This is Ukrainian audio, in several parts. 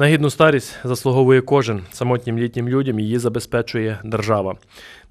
На гідну старість заслуговує кожен. Самотнім літнім людям її забезпечує держава.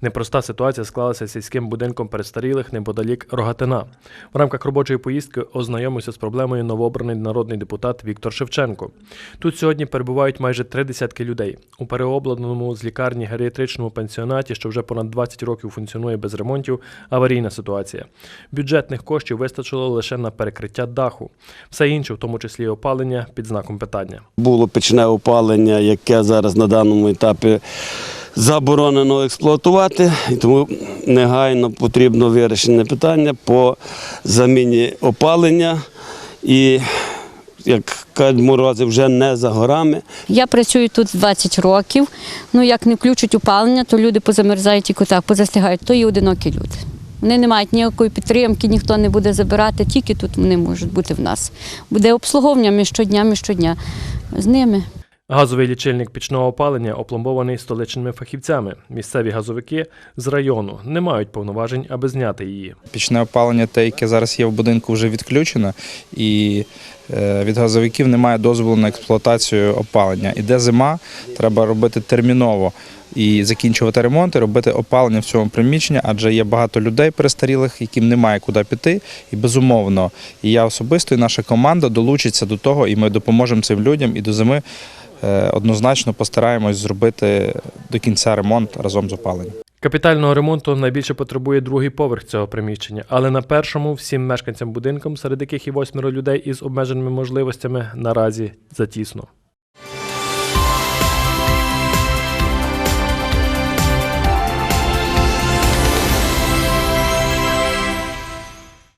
Непроста ситуація склалася з сільським будинком перестарілих неподалік Рогатина. В рамках робочої поїздки ознайомився з проблемою новообраний народний депутат Віктор Шевченко. Тут сьогодні перебувають майже три десятки людей. У переобладнаному з лікарні геріатричному пенсіонаті, що вже понад 20 років функціонує без ремонтів, аварійна ситуація. Бюджетних коштів вистачило лише на перекриття даху. Все інше, в тому числі опалення, під знаком питання. Було печне опалення, яке зараз на даному етапі заборонено експлуатувати, і тому негайно потрібно вирішення питання по заміні опалення. І, як кажуть, морози вже не за горами. Я працюю тут 20 років. Ну як не включать опалення, то люди позамерзають і так, позастигають, то і одинокі люди. Вони не мають ніякої підтримки, ніхто не буде забирати, тільки тут вони можуть бути в нас. Буде обслуговування між щодня, між щодня. З ними. Газовий лічильник пічного опалення опломбований столичними фахівцями. Місцеві газовики з району не мають повноважень, аби зняти її. Пічне опалення, те, яке зараз є в будинку, вже відключено, і е, від газовиків немає дозволу на експлуатацію опалення. Іде зима, треба робити терміново і закінчувати ремонт, і робити опалення в цьому приміщенні, адже є багато людей перестарілих, яким немає куди піти. І безумовно, і я особисто, і наша команда долучиться до того, і ми допоможемо цим людям і до зими. е, Однозначно постараємось зробити до кінця ремонт разом з опаленням. Капітального ремонту найбільше потребує другий поверх цього приміщення, але на першому всім мешканцям будинкам, серед яких і восьмеро людей із обмеженими можливостями, наразі затісно.